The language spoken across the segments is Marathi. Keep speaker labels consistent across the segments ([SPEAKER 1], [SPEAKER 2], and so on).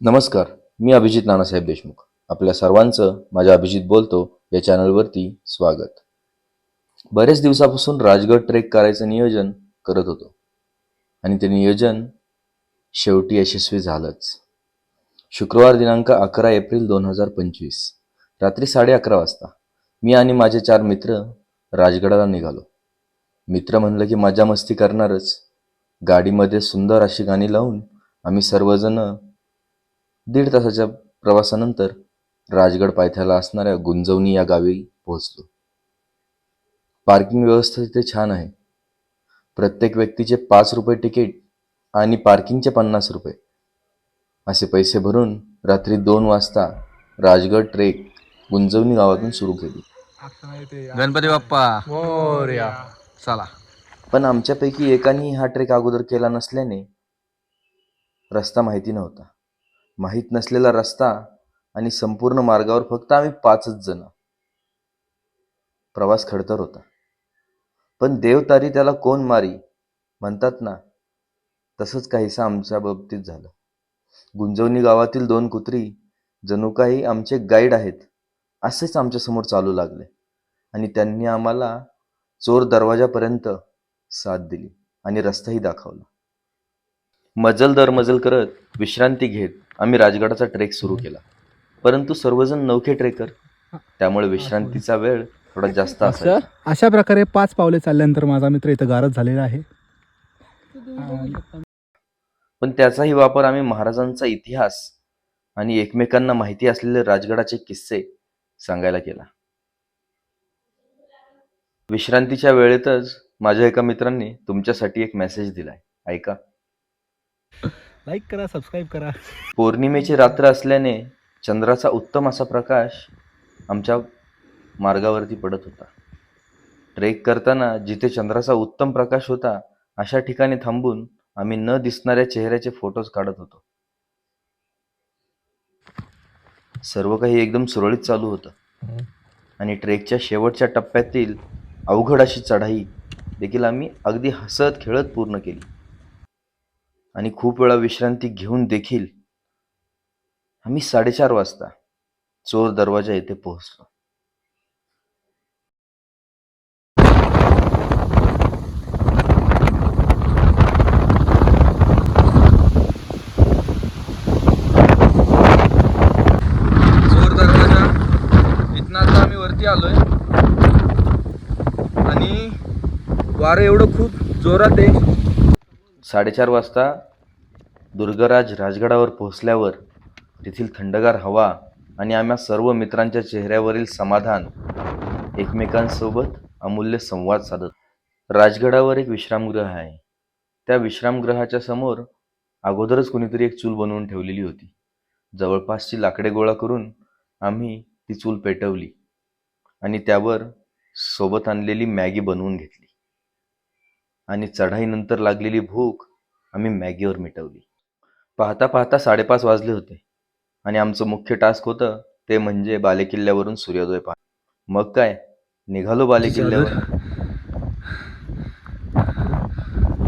[SPEAKER 1] नमस्कार मी अभिजित नानासाहेब देशमुख. आपल्या सर्वांचं माझ्या अभिजित बोलतो या चॅनलवरती स्वागत. बरेच दिवसापासून राजगड ट्रेक करायचं नियोजन करत होतो. आणि ते नियोजन शेवटी यशस्वी झालंच. शुक्रवार दिनांक अकरा एप्रिल दोन हजार पंचवीस रात्री साडे अकरा वाजता मी आणि माझे चार मित्र राजगडाला निघालो. मित्र म्हणलं की मजा मस्ती करणारच. गाडीमध्ये सुंदर अशी गाणी लावून आम्ही सर्वजण दीड तासाच्या प्रवासानंतर राजगड पायथ्याला असणाऱ्या गुंजवणी या गावी पोहोचलो. पार्किंग व्यवस्था तिथे छान आहे. प्रत्येक व्यक्तीचे पाच रुपये तिकीट आणि पार्किंगचे पन्नास रुपये. असे पैसे भरून रात्री दोन वाजता राजगड ट्रेक गुंजवणी गावातून सुरू केली.
[SPEAKER 2] गणपती बाप्पा.
[SPEAKER 3] मोर्या.
[SPEAKER 2] चला.
[SPEAKER 1] पण आमच्यापैकी एकाने हा ट्रेक अगोदर केला नसल्याने रस्ता माहिती नव्हता. माहीत नसलेला रस्ता आणि संपूर्ण मार्गावर फक्त आम्ही पाचच जण. प्रवास खडतर होता. पण देव तारी त्याला कोण मारी? म्हणतात ना तसंच काहीसं आमच्या बाबतीत झालं. गुंजवणी गावातील दोन कुत्री जणू काही आमचे गाईड आहेत असेच आमच्यासमोर चालू लागले आणि त्यांनी आम्हाला चोर दरवाजापर्यंत साथ दिली आणि रस्ताही दाखवला. मजल दर मजल करत विश्रांती घेत आम्ही राजगडाचा ट्रेक सुरू केला. परंतु सर्वजण नौखे ट्रेकर त्यामुळे विश्रांतीचा वेळ थोडा जास्त असायचा.
[SPEAKER 3] अशा प्रकारे पाच पावले चालल्यानंतर माझा मित्र इथं गारच झालेला आहे.
[SPEAKER 1] पण त्याचाही वापर आम्ही महाराजांचा इतिहास आणि एकमेकांना माहिती असलेले राजगडाचे किस्से सांगायला केला विश्रांतीच्या वेळेतच माझ्या एका मित्रांनी तुमच्यासाठी एक मेसेज दिलाय. ऐका.
[SPEAKER 3] लाईक करा सबस्क्राईब करा.
[SPEAKER 1] पौर्णिमेची रात्र असल्याने चंद्राचा उत्तम असा प्रकाश आमच्या मार्गावरती पडत होता. ट्रेक करताना जिथे चंद्राचा उत्तम प्रकाश होता अशा ठिकाणी थांबून आम्ही न दिसणाऱ्या चेहऱ्याचे फोटोज काढत होतो. सर्व काही एकदम सुरळीत चालू होतं. आणि ट्रेकच्या शेवटच्या टप्प्यातील अवघड अशी चढाई देखील आम्ही अगदी हसत खेळत पूर्ण केली. आणि खूप वेळा विश्रांती घेऊन देखील आम्ही साडेचार वाजता चोर दरवाजा येथे पोहोचलो.
[SPEAKER 2] चोर दरवाजा इथनं आता आम्ही वरती आलोय. आणि वारं एवढं खूप जोरात आहे.
[SPEAKER 1] साडेचार वाजता दुर्गराज राजगडावर पोहोचल्यावर तेथील थंडगार हवा आणि आम्हा सर्व मित्रांच्या चेहऱ्यावरील समाधान एकमेकांसोबत अमूल्य संवाद साधत. राजगडावर एक विश्रामगृह आहे. त्या विश्रामगृहाच्या समोर अगोदरच कुणीतरी एक चूल बनवून ठेवलेली होती. जवळपासची लाकडे गोळा करून आम्ही ती चूल पेटवली आणि त्यावर सोबत आणलेली मॅगी बनवून घेतली. आणि चढाईनंतर लागलेली भूक आम्ही मॅगीवर मिटवली. पाहता पाहता साडेपाच वाजले होते. आणि आमचं मुख्य टास्क होतं ते म्हणजे बालेकिल्ल्यावरून सूर्योदय पाहणे. मग काय? निघालो बालेकिल्ल्यावर.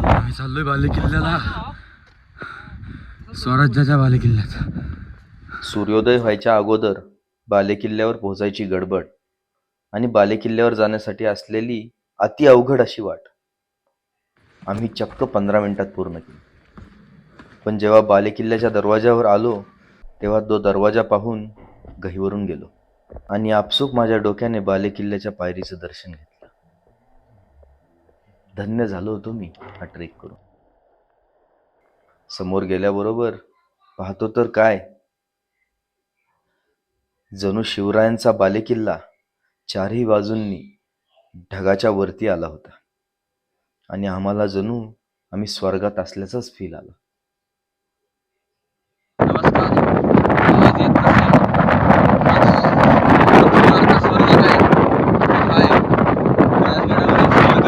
[SPEAKER 2] आम्ही चाललोय बाले किल्ल्याला स्वराज्याच्या बाले किल्ल्यात
[SPEAKER 1] सूर्योदय व्हायच्या अगोदर बालेकिल्ल्यावर पोहोचायची गडबड. आणि बालेकिल्ल्यावर जाण्यासाठी असलेली अति अवघड अशी वाट. आम्ही चक्क पंधरा मिनिटात पूर्ण केली. पण जेव्हा बालेकिल्ल्याच्या दरवाज्यावर आलो तेव्हा तो दरवाजा पाहून गहीवरून गेलो आणि आपसूक माझ्या डोक्याने बालेकिल्ल्याच्या पायरीचं दर्शन घेतलं. धन्य झालो होतो मी हा ट्रेक करून. समोर गेल्याबरोबर पाहतो तर काय? जणू शिवरायांचा बालेकिल्ला चारही बाजूंनी ढगाच्या वरती आला होता आणि आम्हाला जणू आम्ही स्वर्गात असल्याचाच फील आला
[SPEAKER 2] नमस्कार आवाज येत नसेल. आज पृथ्वीवरचा स्वर्ग काय हा आहे राजगडावरील स्वर्ग.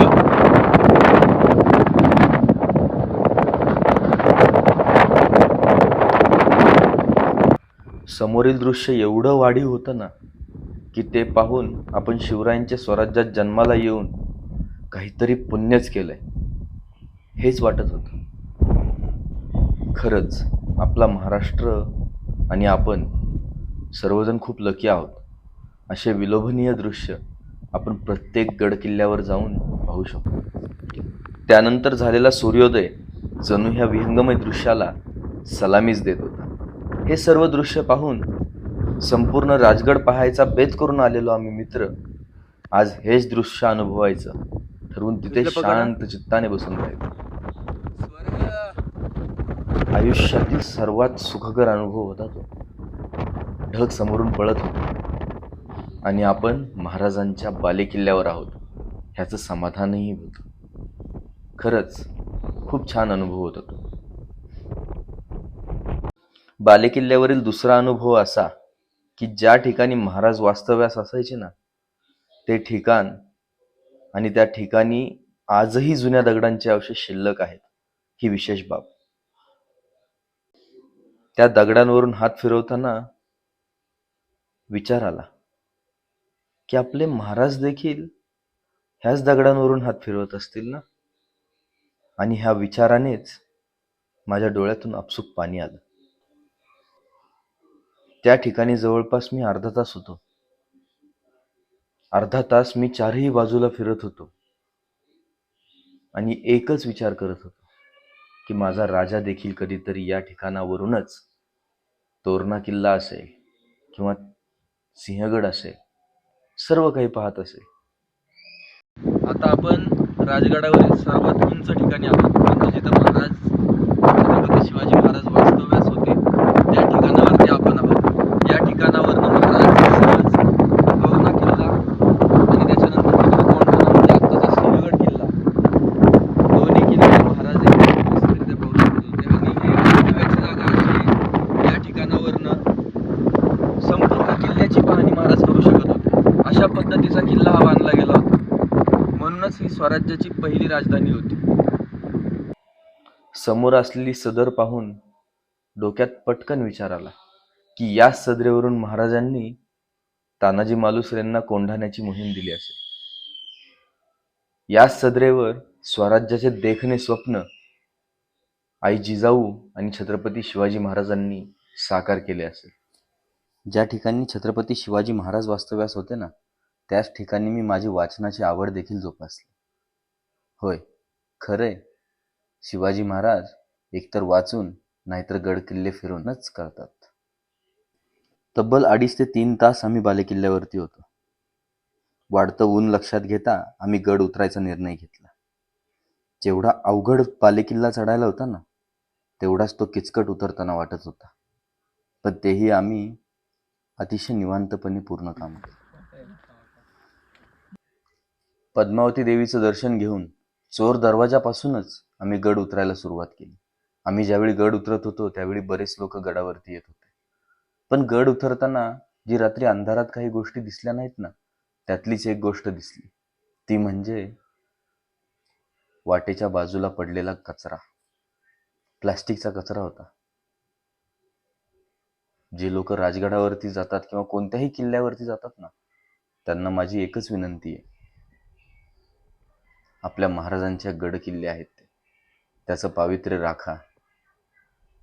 [SPEAKER 1] समोरील दृश्य एवढं वाढीव होतं ना की ते पाहून आपण शिवरायांच्या स्वराज्यात जन्माला येऊन काहीतरी पुण्यच केलंय. हेच वाटत होतं. खरंच आपला महाराष्ट्र आणि आपण सर्वजण खूप लकी आहोत. असे विलोभनीय दृश्य आपण प्रत्येक गड किल्ल्यावर जाऊन पाहू शकतो. त्यानंतर झालेला सूर्योदय जणू ह्या विहंगमय दृश्याला सलामीच देत होता. हे सर्व दृश्य पाहून संपूर्ण राजगड पाहायचा बेत करून आलेलो आम्ही मित्र. आज हेच दृश्य अनुभवायचं. ठरवून तिथे. शांत चित्ताने बसून राहिलो. आयुष्यातील सर्वात सुखकर अनुभव होता तो. ढग समोरून पळत होते. आणि आपण महाराजांच्या बालेकिल्ल्यावर आहोत. ह्याचं समाधानही होतं. खरंच खूप छान अनुभव होता तो. बालेकिल्ल्यावरील दुसरा अनुभव असा की ज्या ठिकाणी महाराज वास्तव्यास असायचे ना ते ठिकाण आणि त्या ठिकाणी आजही जुन्या दगडांचे अवशेष शिल्लक आहेत ही विशेष बाब. त्या दगडांवरून हात फिरवताना विचार आला की आपले महाराज देखील ह्याच दगडांवरून हात फिरवत असतील ना? आणि ह्या विचारानेच माझ्या डोळ्यातून आपसूक पाणी आलं. त्या ठिकाणी जवळपास मी अर्धा तास होतो. अर्धा तास मी चारही बाजूला फिरत होतो. आणि एकच विचार करत होतो की माझा राजा देखील कधीतरी या ठिकाणावरूनच तोरणा किल्ला असेल किंवा सिंहगड असेल सर्व काही पाहत असेल.
[SPEAKER 2] आता आपण राजगडावरील सर्वात उंच ठिकाणी आहोत. म्हणजे जिथं महाराज छत्रपती शिवाजी महाराज वास्तव्यास होते त्या ठिकाणावरती आपण आहोत या ठिकाणावरनं महाराज सहज तोरणा किल्ला आणि त्याच्यानंतर तिकडे कोंढाणा म्हणजे आत्ताचा सिंहगड किल्ला दोन्ही किल्ले महाराज एकदम व्यवस्थितरित्या पाहू शकत होते आणि ही पाहायची जागा अशी या ठिकाणावरनं संपूर्ण किल्ल्याची पाहणी महाराज करू शकत होते अशा पद्धतीचा किल्ला हा बांधला गेला होता म्हणूनच ही स्वराज्याची पहिली राजधानी होती.
[SPEAKER 1] समोर असलेली सदर पाहून डोक्यात पटकन विचार आला की याच सदरेवरून महाराजांनी तानाजी मालुसरेंना कोंढाण्याची मोहीम दिली असेल. याच सदरेवर स्वराज्याचे देखणे स्वप्न आई जिजाऊ आणि छत्रपती शिवाजी महाराजांनी साकार केले असेल. ज्या ठिकाणी छत्रपती शिवाजी महाराज वास्तव्यास होते ना त्याच ठिकाणी मी माझी वाचनाची आवड देखील जोपासली. होय खरंय. शिवाजी महाराज एकतर वाचून नाहीतर गड किल्ले फिरूनच करतात तब्बल अडीच ते तीन तास आम्ही बालेकिल्ल्यावरती होतो. वाढतं ऊन लक्षात घेता आम्ही गड उतरायचा निर्णय घेतला. जेवढा अवघड बालेकिल्ला चढायला होता ना तेवढाच तो किचकट उतरताना वाटत होता. पण तेही आम्ही अतिशय निवांतपणे पूर्ण काम केलं पद्मावती देवीचं दर्शन घेऊन चोर दरवाजापासूनच आम्ही गड उतरायला सुरुवात केली. आम्ही ज्यावेळी गड उतरत होतो त्यावेळी बरेच लोक गडावरती येत होते. पण गड उतरताना जी रात्री अंधारात काही गोष्टी दिसल्या नाहीत ना त्यातलीच एक गोष्ट दिसली. ती म्हणजे वाटेच्या बाजूला पडलेला कचरा. प्लास्टिकचा कचरा होता. जे लोक राजगडावरती जातात किंवा कोणत्याही किल्ल्यावरती जातात ना त्यांना माझी एकच विनंती आहे. आपल्या महाराजांच्या गड किल्ले आहेत ते. त्याचं पावित्र्य राखा.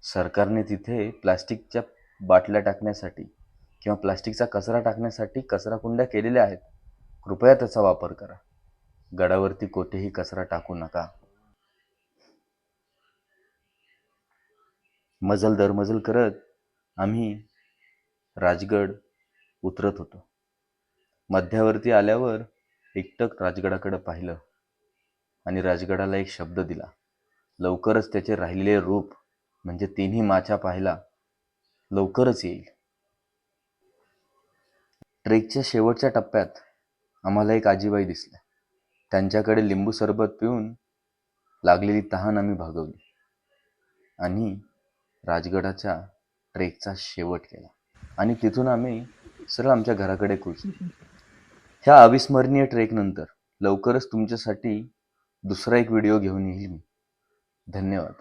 [SPEAKER 1] सरकारने तिथे प्लास्टिकच्या बाटल्या टाकण्यासाठी किंवा प्लास्टिकचा कचरा टाकण्यासाठी कचरा कुंड्या केलेल्या आहेत. कृपया त्याचा वापर करा. गडावरती कोठेही कचरा टाकू नका. मजल दरमजल करत आम्ही राजगड उतरत होतो. मध्यावरती आल्यावर एकटक राजगडाकडे पाहिलं. आणि राजगडाला एक शब्द दिला. लवकरच त्याचे राहिलेले रूप म्हणजे तिन्ही माछा पाहिला लवकरच येईल. ट्रेकच्या शेवटच्या टप्प्यात आम्हाला एक आजीबाई दिसल्या. त्यांच्याकडे लिंबू सरबत पिऊन लागलेली तहान आम्ही भागवली आणि राजगडाच्या ट्रेकचा शेवट केला. आणि तिथून आम्ही सरळ आमच्या घराकडे कूचलो ह्या अविस्मरणीय ट्रेकनंतर लवकरच तुमच्यासाठी दुसरा एक व्हिडिओ घेऊन येईल मी. धन्यवाद.